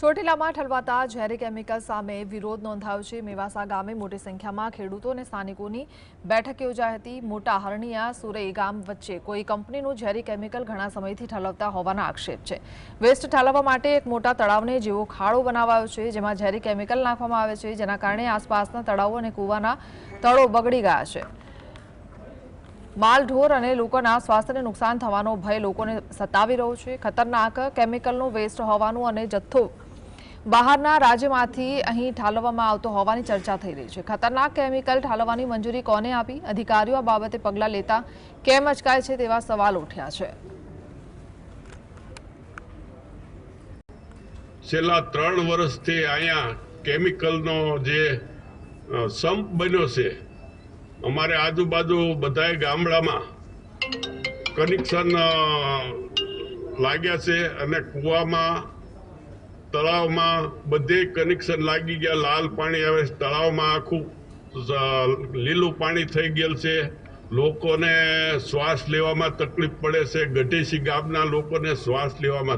ચોટીલામાં ઠલવાતા ઝેરી કેમિકલ સામે વિરોધ નોંધાયો છે. મેવાસા ગામે મોટી સંખ્યામાં ખેડૂતો અને સ્થાનિકોની બેઠક યોજાઈ હતી. મોટા હરણિયા, સુરઈ ગામ વચ્ચે કોઈ કંપનીનું ઝેરી કેમિકલ ઘણા સમયથી ઠલવતા હોવાના આક્ષેપ છે. વેસ્ટ ઠાલવવા માટે એક મોટા તળાવને જેવો ખાડો બનાવાયો છે, જેમાં ઝેરી કેમિકલ નાખવામાં આવે છે. જેના કારણે આસપાસના તળાવો અને કૂવાના તળો બગડી ગયા છે. માલ ઢોર અને લોકોના સ્વાસ્થ્યને નુકસાન થવાનો ભય લોકોને સતાવી રહ્યો છે. ખતરનાક કેમિકલનો વેસ્ટ હોવાનું અને જથ્થો બહારના રાજ્યમાંથી અહીં ઠાલવવામાં આવતો હોવાની ચર્ચા થઈ રહી છે. ખતરનાક કેમિકલ ઠાલવવાની મંજૂરી કોને આપી? અધિકારીઓ આ બાબતે પગલાં લેતા કેમ અચકાય છે તેવા સવાલ ઉઠ્યા છે. છેલ્લા ત્રણ વર્ષથી અહીંયા કેમિકલનો જે સંપ બન્યો છે, અમારે આજુબાજુ બધાય ગામડામાં કનેક્શન લાગ્યા છે અને કૂવામાં તળાવમાં બધે કનેક્શન લાગી ગયા. લાલ પાણી આવે તળાવમાં આખું લીલું પાણી થઈ ગયેલ છે. લોકોને શ્વાસ લેવામાં તકલીફ પડે છે. ગઢેસી ગામના લોકોને શ્વાસ લેવામાં